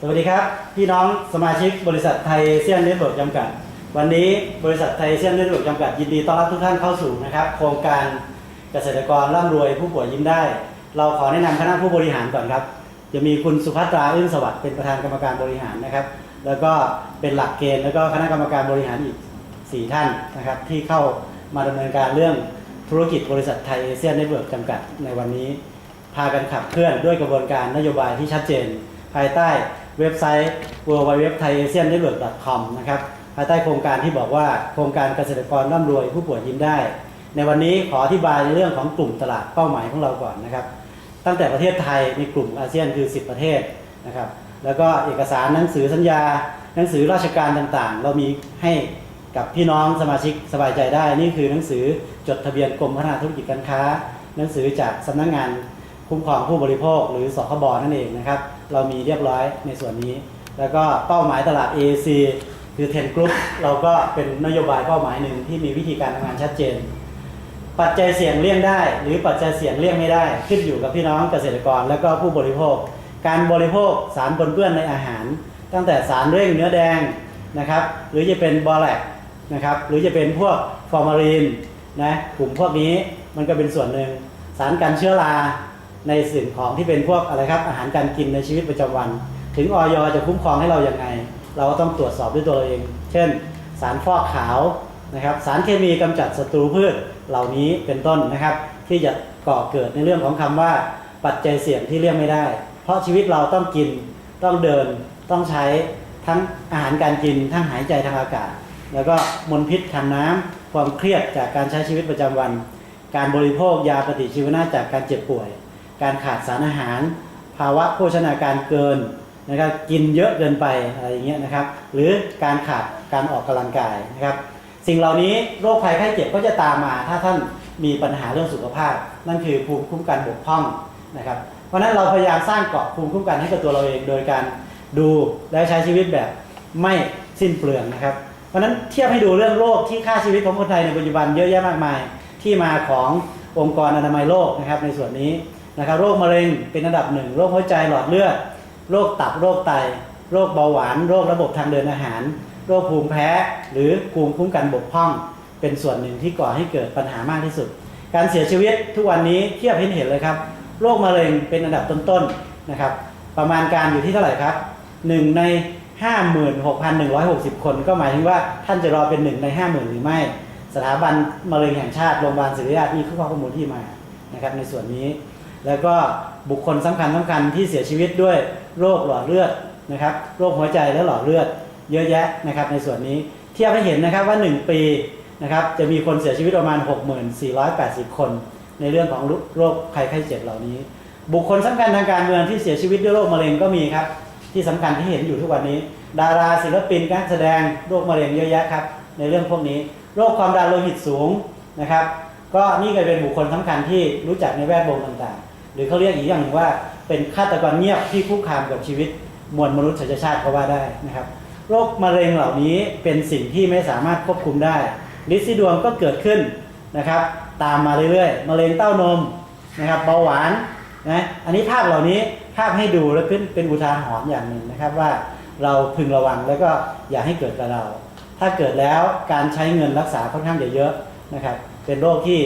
สวัสดีครับ พี่น้องสมาชิกบริษัทไทยเซียนเน็ตเวิร์กจำกัด วันนี้บริษัทไทยเซียนเน็ตเวิร์กจำกัดยินดีต้อนรับทุกท่านเข้าสู่นะครับ โครงการเกษตรกรร่ำรวยผู้ป่วยยิ้มได้ เราขอแนะนำคณะผู้บริหารก่อนครับ จะมีคุณสุภัตราอึ้งสวัสดิ์เป็นประธานกรรมการบริหารนะครับ แล้วก็เป็นหลักเกณฑ์แล้วก็คณะกรรมการบริหารอีก 4 ท่านนะครับที่เข้ามาดำเนินการเรื่องธุรกิจบริษัทไทยเอเชียนเน็ตเวิร์กจำกัดในวันนี้ พากันขับเคลื่อนด้วยกระบวนการนโยบายที่ชัดเจน ภายใต้ เว็บไซต์ w w w t h a i a s i a n n e t w o r k c o m นะครับภายใต้โครงการที่บอกว่าโครงการเกษตรกรร่ำรวยผู้ป่วยยิ้มได้ ในวันนี้ขออธิบายในเรื่องของกลุ่มตลาดเป้าหมายของเราก่อนนะครับ ตั้งแต่ประเทศไทยในกลุ่มอาเซียนคือ 10 ประเทศนะครับแล้วก็เอกสารหนังสือสัญญา หนังสือราชการต่างๆ เรามีให้กับพี่น้องสมาชิกสบายใจได้ นี่คือหนังสือจดทะเบียนกรมพัฒนาธุรกิจการค้า หนังสือจากสำนักงานคุ้มครองผู้บริโภค หรือสคบนั่นเองนะครับ เรามีเรียบร้อยในส่วนนี้ แล้วก็เป้าหมายตลาด AAC คือ10 Group เราก็เป็นนโยบายเป้าหมายหนึ่งที่มีวิธีการทำงานชัดเจน ปัจจัยเสี่ยงเลี่ยงได้ หรือปัจจัยเสี่ยงเลี่ยงไม่ได้ ขึ้นอยู่กับพี่น้องเกษตรกร และก็ผู้บริโภค การบริโภคสารปนเปื้อนในอาหาร ตั้งแต่สารเร่งเนื้อแดงนะครับ หรือจะเป็นบอแลกนะครับหรือจะเป็นพวกฟอร์มาลีนนะกลุ่มพวกนี้มันก็เป็นส่วนหนึ่งสารกันเชื้อรา ในสิ่งของที่เป็นพวกอะไรครับอาหารการกินในชีวิตประจำวัน ถึงออยจะคุ้มครองให้เราอย่างไง เราก็ต้องตรวจสอบด้วยตัวเราเอง เช่น สารฟอกขาวนะครับสารเคมีกำจัดศัตรูพืชเหล่านี้เป็นต้นนะครับ ที่จะก่อเกิดในเรื่องของคำว่าปัจจัยเสี่ยงที่เลี่ยงไม่ได้ เพราะชีวิตเราต้องกินต้องเดินต้องใช้ทั้งอาหารการกินทั้งหายใจทางอากาศ แล้วก็มลพิษทางน้ำความเครียดจากการใช้ชีวิตประจำวัน การบริโภคยาปฏิชีวนะจากการเจ็บป่วย การขาดสารอาหาร ภาวะโภชนาการเกินนะครับกินเยอะเกินไปอะไรอย่างเงี้ยนะครับ หรือการขาดการออกกำลังกายนะครับ สิ่งเหล่านี้โรคภัยไข้เจ็บก็จะตามมา ถ้าท่านมีปัญหาเรื่องสุขภาพ นั่นคือภูมิคุ้มกันบกพร่องนะครับ เพราะฉะนั้นเราพยายามสร้างเกราะภูมิคุ้มกันให้กับตัวเราเองโดยการดูและใช้ชีวิตแบบไม่สิ้นเปลืองนะครับ เพราะฉะนั้นเทียบให้ดูเรื่องโรคที่ฆ่าชีวิตของคนไทยในปัจจุบันเยอะแยะมากมาย ที่มาขององค์กรอนามัยโลกนะครับในส่วนนี้ นะครับโรคมะเร็งเป็นอันดับหนึ่งโรคหัวใจหลอดเลือดโรคตับโรคไต โรคเบาหวาน โรคระบบทางเดินอาหาร โรคภูมิแพ้หรือภูมิคุ้มกันบกพร่อง เป็นส่วนหนึ่งที่ก่อให้เกิดปัญหามากที่สุด การเสียชีวิตทุกวันนี้เทียบให้เห็นเลยครับ โรคมะเร็งเป็นอันดับต้นๆนะครับ ประมาณการอยู่ที่เท่าไหร่ครับหนึ่งใน 56,160 คน ก็หมายถึงว่าท่านจะรอเป็นหนึ่งใน 50,000 หรือไม่ สถาบันมะเร็งแห่งชาติโรงพยาบาลศิริราชมีข้อข้อมูลที่มานะครับในส่วนนี้ แล้วก็บุคคลสำคัญสำคัญที่เสียชีวิตด้วยโรคหลอดเลือดนะครับ โรคหัวใจและหลอดเลือดเยอะแยะนะครับในส่วนนี้เทียบให้เห็นนะครับว่า 1 ปีนะครับจะมีคนเสียชีวิตประมาณ 6480 คน ในเรื่องของโรคภัยไข้เจ็บเหล่านี้ บุคคลสำคัญทางการเมืองที่เสียชีวิตด้วยโรคมะเร็งก็มีครับที่สำคัญที่เห็นอยู่ทุกวันนี้ ดาราศิลปินการแสดงโรคมะเร็งเยอะแยะครับในเรื่องพวกนี้ โรคความดันโลหิตสูงนะครับ ก็นี่ก็เป็นบุคคลสำคัญที่รู้จักในแวดวงต่างๆ หรือเขาเรียกอีกอย่างหนึ่งว่าเป็นฆาตกรเงียบที่คุกคามกับชีวิตมวลมนุษยชาติก็ว่าได้นะครับโรคมะเร็งเหล่านี้เป็นสิ่งที่ไม่สามารถควบคุมได้ลิซิดวงก็เกิดขึ้นนะครับ ตามมาเรื่อยๆมะเร็งเต้านมนะครับเบาหวานนะอันนี้ภาพเหล่านี้ภาพให้ดูแล้วขึ้นเป็นอุทาหรณ์อย่างหนึ่งนะครับว่าเราพึงระวังแล้วก็อย่าให้เกิดกับเรา ถ้าเกิดแล้วการใช้เงินรักษาค่อนข้างจะเยอะนะครับ เป็นโรคที่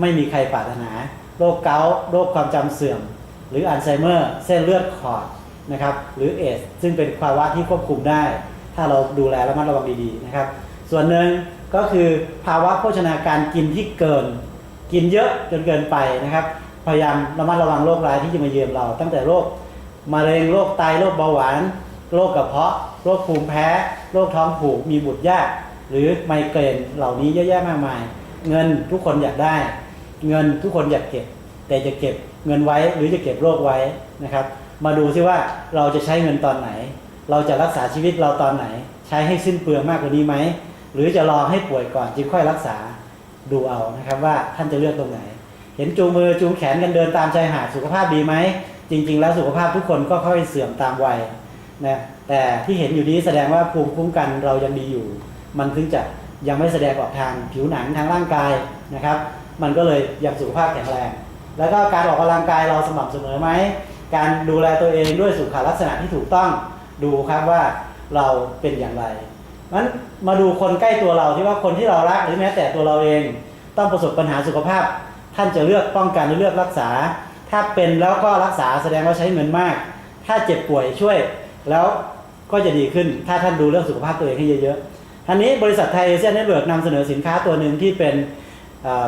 ไม่มีใครปรารถนา โรคเกาต์โรคความจำเสื่อม หรืออัลไซเมอร์ เส้นเลือดขอดนะครับ หรือเอสซึ่งเป็นภาวะที่ควบคุมได้ ถ้าเราดูแลระมัดระวังดีๆนะครับ ส่วนหนึ่งก็คือภาวะโภชนาการกินที่เกิน กินเยอะจนเกินไปนะครับ พยายามระมัดระวังโรคร้ายที่จะมาเยือนเรา ตั้งแต่โรคมะเร็งโรคไตโรคเบาหวานโรคกระเพาะโรคภูมิแพ้ โรคท้องผูกมีบุตรยาก หรือไมเกรนเหล่านี้เยอะแยะมากมาย เงินทุกคนอยากได้ เงินทุกคนอยากเก็บ แต่จะเก็บเงินไว้หรือจะเก็บโรคไว้นะครับ มาดูซิว่าเราจะใช้เงินตอนไหน เราจะรักษาชีวิตเราตอนไหน ใช้ให้สิ้นเปลืองมากกว่านี้ไหมหรือจะรอให้ป่วยก่อนจึงค่อยรักษาดูเอานะครับว่าท่านจะเลือกตรงไหน เห็นจูงมือจูงแขนกันเดินตามชายหาดสุขภาพดีไหมจริง ๆ แล้วสุขภาพทุกคนก็ค่อยเสื่อมตามวัยนะแต่ที่เห็นอยู่นี้แสดงว่าภูมิคุ้มกันเรายังดีอยู่ มันถึงจะ ยังไม่แสดงออกทางผิวหนังทางร่างกายนะครับ มันก็เลยยังสุขภาพแข็งแรง แล้วก็การออกกำลังกายเราสม่ำเสมอไหม การดูแลตัวเองด้วยสุขลักษณะที่ถูกต้องดูครับว่าเราเป็นอย่างไรงั้นมาดูคนใกล้ตัวเราที่ว่าคนที่เรารักหรือแม้แต่ตัวเราเอง ต้องประสบปัญหาสุขภาพ ท่านจะเลือกป้องกันหรือเลือกรักษา ถ้าเป็นแล้วก็รักษาแสดงว่าใช้เงินมาก ถ้าเจ็บป่วยช่วยแล้วก็จะดีขึ้น ถ้าท่านดูเรื่องสุขภาพตัวเองให้เยอะๆ อันนี้บริษัทไทยเอเชียนเน็ตเวิร์กนำเสนอสินค้าตัวหนึ่งที่เป็น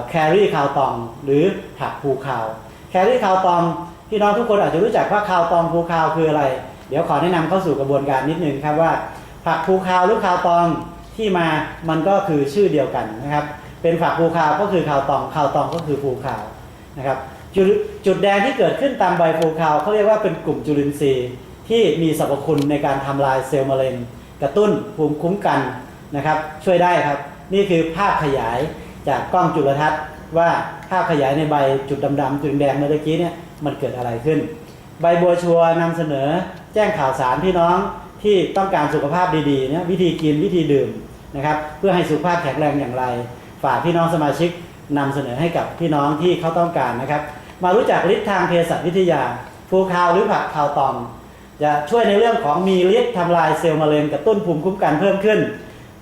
แครี่คาวตอง หรือผักภูคาวแครี่คาวตองพี่น้องทุกคนอาจจะรู้จักว่าคาวตองภูคาวคืออะไร เดี๋ยวขอแนะนำเข้าสู่กระบวนการนิดนึงครับว่า ผักภูคาวหรือคาวตองที่มามันก็คือชื่อเดียวกันนะครับ เป็นผักภูคาวก็คือคาวตองคาวตองก็คือภูคาวนะครับจุดจุดแดงที่เกิดขึ้นตามใบภูคาวเขาเรียกว่าเป็นกลุ่มจุลินทรีย์ที่มีสรรพคุณในการทำลายเซลล์มะเร็งกระตุ้นภูมิคุ้มกัน นะครับ ช่วยได้ครับ นี่คือภาพขยายจากกล้องจุลทรรศน์ ว่าภาพขยายในใบจุดดำๆจุดแดงเมื่อกี้เนี่ยมันเกิดอะไรขึ้น ใบบัวชัวนำเสนอแจ้งข่าวสารพี่น้องที่ต้องการสุขภาพดีๆเนี่ยวิธีกินวิธีดื่มนะครับ เพื่อให้สุขภาพแข็งแรงอย่างไร ฝากพี่น้องสมาชิกนำเสนอให้กับพี่น้องที่เขาต้องการนะครับ มารู้จักฤทธิ์ทางเภสัชวิทยาฟูคาวหรือผักคาวตองจะช่วยในเรื่องของมีฤทธิ์ทำลายเซลล์มะเร็งกระตุ้นภูมิคุ้มกันเพิ่มขึ้น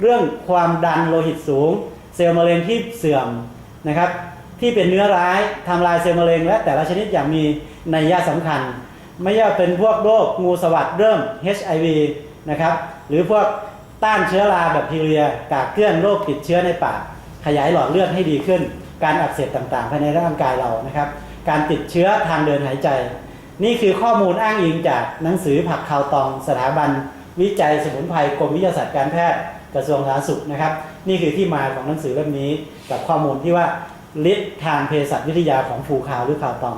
เรื่องความดันโลหิตสูง เซลล์มะเร็งที่เสื่อมนะครับที่เป็นเนื้อร้ายทำลายเซลล์มะเร็ง และแต่ละชนิดอย่างมีนัยยะสำคัญ ไม่ว่าเป็นพวกโรคงูสวัสดเริ่ม HIV นะครับหรือพวกต้านเชื้อราแบคทีเรียกากเกลื่อนโรคติดเชื้อในปากขยายหลอดเลือดให้ดีขึ้น การอักเสบต่างๆ ภายในร่างกายเรานะครับ การติดเชื้อทางเดินหายใจ นี่คือข้อมูลอ้างอิงจากหนังสือผักคาวตอง สถาบัน วิจัยสมุนไพรกรมวิทยาศาสตร์การแพทย์ กระทรวงสาธารณสุขนะครับ นี่คือที่มาของหนังสือเล่มนี้กับข้อมูลที่ว่าฤทธิ์ทางเภสัชวิทยาของฟูคาวหรือคาวตอง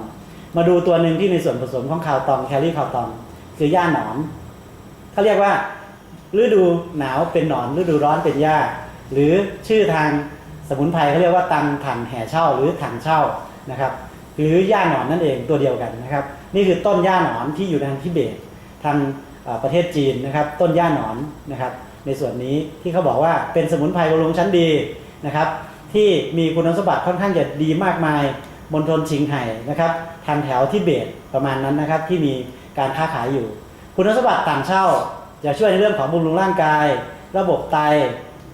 มาดูตัวหนึ่งที่มีส่วนผสมของคาวตองแคลรี่คาวตอง คือย่าหนอนเขาเรียกว่าฤดูหนาวเป็นหนอนฤดูร้อนเป็นหญ้าหรือชื่อทางสมุนไพรเขาเรียกว่าตังถังแห่เช่าหรือถังเช่านะครับหรือหญ้าหนอนนั่นเองตัวเดียวกันนะครับ นี่คือต้นหญ้าหนอนที่อยู่ทางทิเบตทางประเทศจีนนะครับ ต้นหญ้าหนอนนะครับ ในส่วนนี้ที่เขาบอกว่าเป็นสมุนไพรบำรุงชั้นดีนะครับ ที่มีคุณสมบัติค่อนข้างจะดีมากมายมณฑลชิงไห่นะครับทางแถวทิเบตประมาณนั้นนะครับ ที่มีการค้าขายอยู่ คุณสมบัติต่างเช่าจะช่วยในเรื่องของบำรุงร่างกาย ระบบไต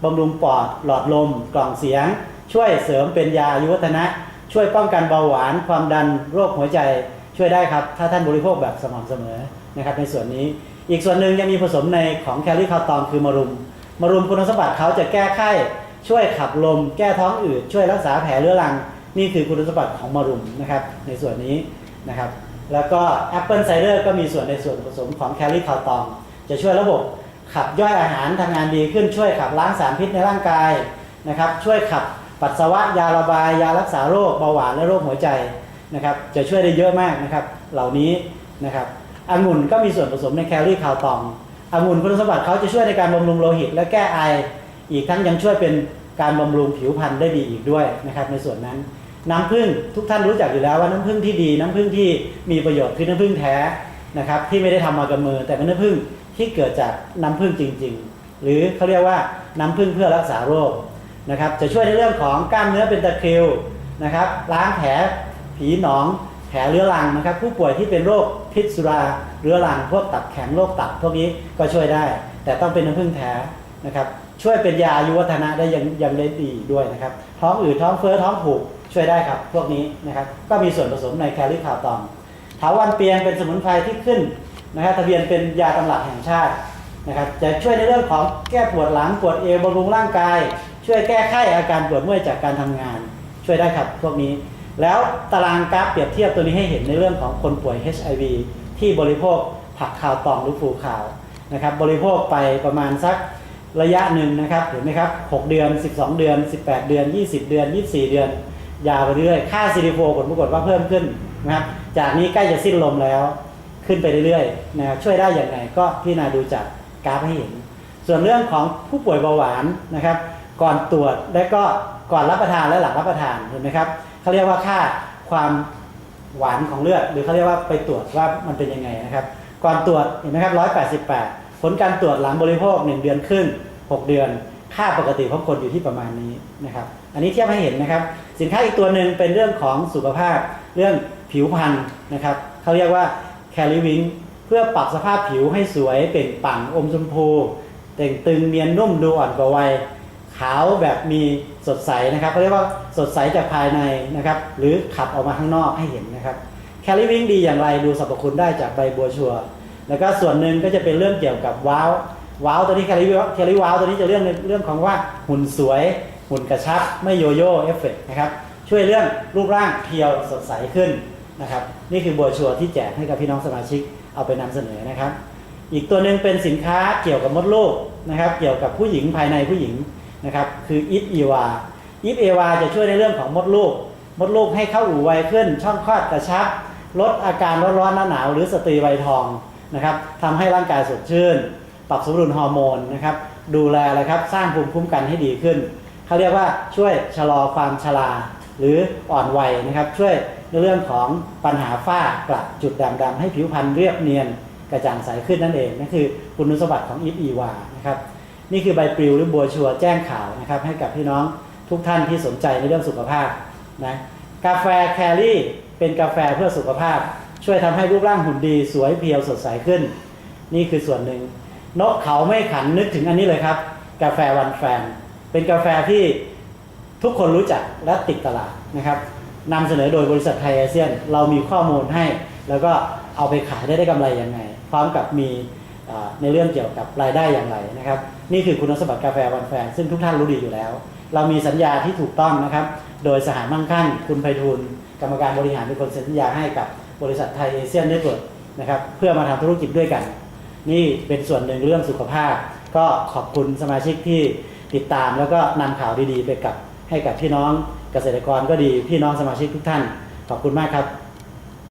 บำรุงปอดหลอดลม กล่องเสียง ช่วยเสริมเป็นยาอายุวัฒนะ ช่วยป้องกันเบาหวานความดันโรคหัวใจช่วยได้ครับ ถ้าท่านบริโภคแบบสม่ำเสมอนะครับในส่วนนี้ อีกส่วนหนึ่งยังมีผสมในของแคลรี่คาวตองคือมะรุมมะรุมคุณสมบัติเขาจะแก้ไข้ช่วยขับลม แก้ท้องอืดช่วยรักษาแผลเรื้อรัง นี่คือคุณสมบัติของมะรุมนะครับในส่วนนี้นะครับแล้วก็แอปเปิลไซเดอร์ก็มีส่วนในส่วนผสมของแคลรี่คาวตอง จะช่วยระบบขับย่อยอาหารทำงานดีขึ้นช่วยขับล้างสารพิษในร่างกายนะครับช่วยขับปัสสาวะยาระบาย ยารักษาโรคเบาหวานและโรคหัวใจนะครับจะช่วยได้เยอะมากนะครับเหล่านี้นะครับ องุ่นก็มีส่วนผสมในแคลรี่คาวตององุ่นคุณสมบัติเขาจะช่วยในการบำรุงโลหิต และแก้ไอ อีกทั้งยังช่วยเป็นการบำรุงผิวพรรณได้ดีอีกด้วยนะครับในส่วนนั้นน้ำผึ้งทุกท่านรู้จักอยู่แล้วว่าน้ำผึ้งที่ดีน้ำผึ้งที่มีประโยชน์คือน้ำผึ้งแท้นะครับที่ไม่ได้ทำมากับมือ แต่เป็นน้ำผึ้งที่เกิดจากน้ำผึ้งจริง ๆ หรือเขาเรียกว่าน้ำผึ้งเพื่อรักษาโรคนะครับจะช่วยในเรื่องของกล้ามเนื้อเป็นตะคริวนะครับล้างแผลผีหนอง แผลเรื้อรังนะครับ ผู้ป่วยที่เป็นโรคพิษสุราเรื้อรังพวกตับแข็งโรคตับพวกนี้ก็ช่วยได้ แต่ต้องเป็นน้ำผึ้งแท้นะครับช่วยเป็นยาอายุวัฒนะได้ยังยังได้ดีด้วยนะครับ ท้องอืดท้องเฟ้อท้องผูกช่วยได้ครับ พวกนี้นะครับก็มีส่วนผสมในแคลิคาตองถาวันเปียงเป็นสมุนไพรที่ขึ้นนะครับทะเบียนเป็นยาตำรับแห่งชาตินะครับจะช่วยในเรื่องของแก้ปวดหลังปวดเอวบำรุงร่างกาย ช่วยแก้ไขอาการปวดเมื่อยจากการทำงาน ช่วยได้ครับพวกนี้ แล้วตารางกราฟเปรียบเทียบตัวนี้ให้เห็นในเรื่องของคนป่วย HIV ที่บริโภคผักขาวตองหรือฟูขาวนะครับบริโภคไปประมาณสักระยะหนึ่งนะครับเห็นไหมครับ 6 เดือน 12 เดือน 18 เดือน 20 เดือน 24 เดือน ยาวไปเรื่อยค่าซิลิโฟผลปรากฏว่าเพิ่มขึ้นนะครับจากนี้ใกล้จะสิ้นลมแล้วขึ้นไปเรื่อยๆนะครับช่วยได้อย่างไรก็พี่นาดูจากกราฟให้เห็น ส่วนเรื่องของผู้ป่วยเบาหวานนะครับ ก่อนตรวจและก็ก่อนรับประทานและหลังรับประทานเห็นไหมครับ เขาเรียกว่าค่าความหวานของเลือด หรือเขาเรียกว่าไปตรวจว่ามันเป็นยังไงนะครับ ก่อนตรวจเห็นไหมครับ 188 ผลการตรวจหลังบริโภค 1 เดือนครึ่ง 6 เดือน ค่าปกติของคนอยู่ที่ประมาณนี้นะครับ อันนี้เทียบให้เห็นนะครับ สินค้าอีกตัวหนึ่งเป็นเรื่องของสุขภาพ เรื่องผิวพรรณนะครับเขาเรียกว่าแคลิวิงเพื่อปรับสภาพผิวให้สวยเปล่งปลั่งอมชมพูเต่งตึงเนียนนุ่มดูอ่อนกว่าวัย ขาวแบบมีสดใสนะครับเขาเรียกว่าสดใสจากภายในนะครับหรือขับออกมาข้างนอกให้เห็นนะครับแคลิวิ่งดีอย่างไรดูสรรพคุณได้จากใบบัวชัว แล้วก็ส่วนหนึ่งก็จะเป็นเรื่องเกี่ยวกับว้าวว้าวตัวนี้แคลิแคลิว้าวตัวนี้จะเรื่องเรื่องของว่าหุ่นสวย หุ่นกระชับไม่โยโย่เอฟเฟกต์นะครับช่วยเรื่องรูปร่างเพียวสดใสขึ้นนะครับนี่คือบัวชัวที่แจกให้กับพี่น้องสมาชิกเอาไปนำเสนอนะครับ อีกตัวหนึ่งเป็นสินค้าเกี่ยวกับมดลูกนะครับเกี่ยวกับผู้หญิงภายในผู้หญิง คืออิฟอีวาอิฟเอวาจะช่วยในเรื่องของมดลูก มดลูกให้เข้าอู่ไวขึ้น ช่องคลอดกระชับ ลดอาการร้อนๆหนาวหรือสตรีวัยทองนะครับทำให้ร่างกายสดชื่น ปรับสมดุลฮอร์โมนนะครับ ดูแลอะไรครับ สร้างภูมิคุ้มกันให้ดีขึ้น เขาเรียกว่าช่วยชะลอความชราหรืออ่อนวัยนะครับ ช่วยในเรื่องของปัญหาฝ้ากระจุดด่างดำให้ผิวพรรณเรียบเนียนกระจ่างใสขึ้นนั่นเองนั่นคือคุณสมบัติของอีฟอีวานะครับ นี่คือใบปลิวหรือบัวชัวแจ้งข่าวนะครับให้กับพี่น้องทุกท่านที่สนใจในเรื่องสุขภาพนะกาแฟแคลรี่เป็นกาแฟเพื่อสุขภาพ ช่วยทำให้รูปร่างหุ่นดี สวยเพียวสดใสขึ้น นี่คือส่วนหนึ่ง นกเขาไม่ขันนึกถึงอันนี้เลยครับ กาแฟวันแฟน เป็นกาแฟที่ทุกคนรู้จักและติดตลาดนะครับนำเสนอโดยบริษัทไทยอาเซียน เรามีข้อมูลให้ แล้วก็เอาไปขายได้ได้กำไรยังไง พร้อมกับมีในเรื่องเกี่ยวกับรายได้อย่างไรนะครับ นี่คือคุณสมบัติกาแฟวันแฟนซึ่งทุกท่านรู้ดีอยู่แล้ว เรามีสัญญาที่ถูกต้องนะครับ โดยสหมั่งคั่งคุณไพฑูรย์กรรมการบริหารเป็นคนเซ็นสัญญาให้กับบริษัทไทยเอเชียนเน็ตเวิร์กนะครับเพื่อมาทำธุรกิจด้วยกัน นี่เป็นส่วนหนึ่งเรื่องสุขภาพ ก็ขอบคุณสมาชิกที่ติดตามแล้วก็นำข่าวดีๆ ไปกับให้กับพี่น้องเกษตรกรก็ดีพี่น้องสมาชิกทุกท่าน ขอบคุณมากครับ